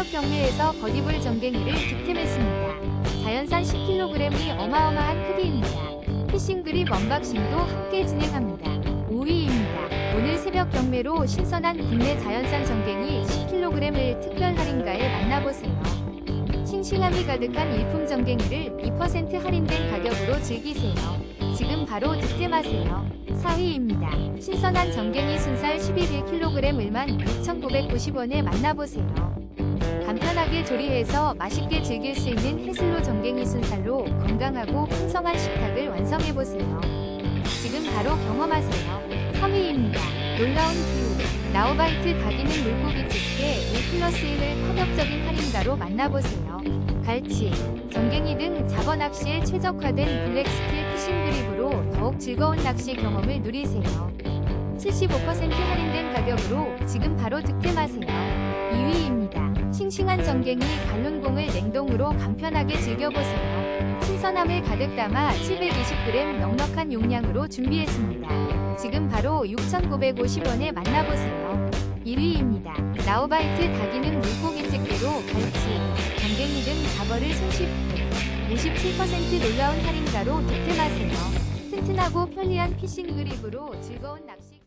새벽 경매에서 거디불 정갱이를 득템했습니다. 자연산 10kg이 어마어마한 크기입니다. 피싱 그립 언박싱도 함께 진행합니다. 5위입니다. 오늘 새벽 경매로 신선한 국내 자연산 정갱이 10kg을 특별 할인가에 만나보세요. 싱싱함이 가득한 일품 정갱이를 2% 할인된 가격으로 즐기세요. 지금 바로 득템하세요. 4위입니다. 신선한 정갱이 순살 11kg을만 6,990원에 만나보세요. 간편하게 조리해서 맛있게 즐길 수 있는 해슬로 정갱이 순살로 건강하고 풍성한 식탁을 완성해보세요. 지금 바로 경험하세요. 3위입니다. 놀라운 기후. 나우바이트 다기는 물고기 집게 1 플러스 1을 파격적인 할인가로 만나보세요. 갈치, 정갱이 등 잡어 낚시에 최적화된 블랙스틸 피싱 그립으로 더욱 즐거운 낚시 경험을 누리세요. 75% 할인된 가격으로 지금 바로 득템하세요. 2위입니다. 싱싱한 정갱이 갈룬공을 냉동으로 간편하게 즐겨보세요. 신선함을 가득 담아 720g 넉넉한 용량으로 준비했습니다. 지금 바로 6,950원에 만나보세요. 1위입니다. 라오바이트 다기능 물고기 집게로 갈치, 정갱이 등 잡어를 손쉽게 57% 놀라운 할인가로 득템하세요. 튼튼하고 편리한 피싱 그립으로 즐거운 낚시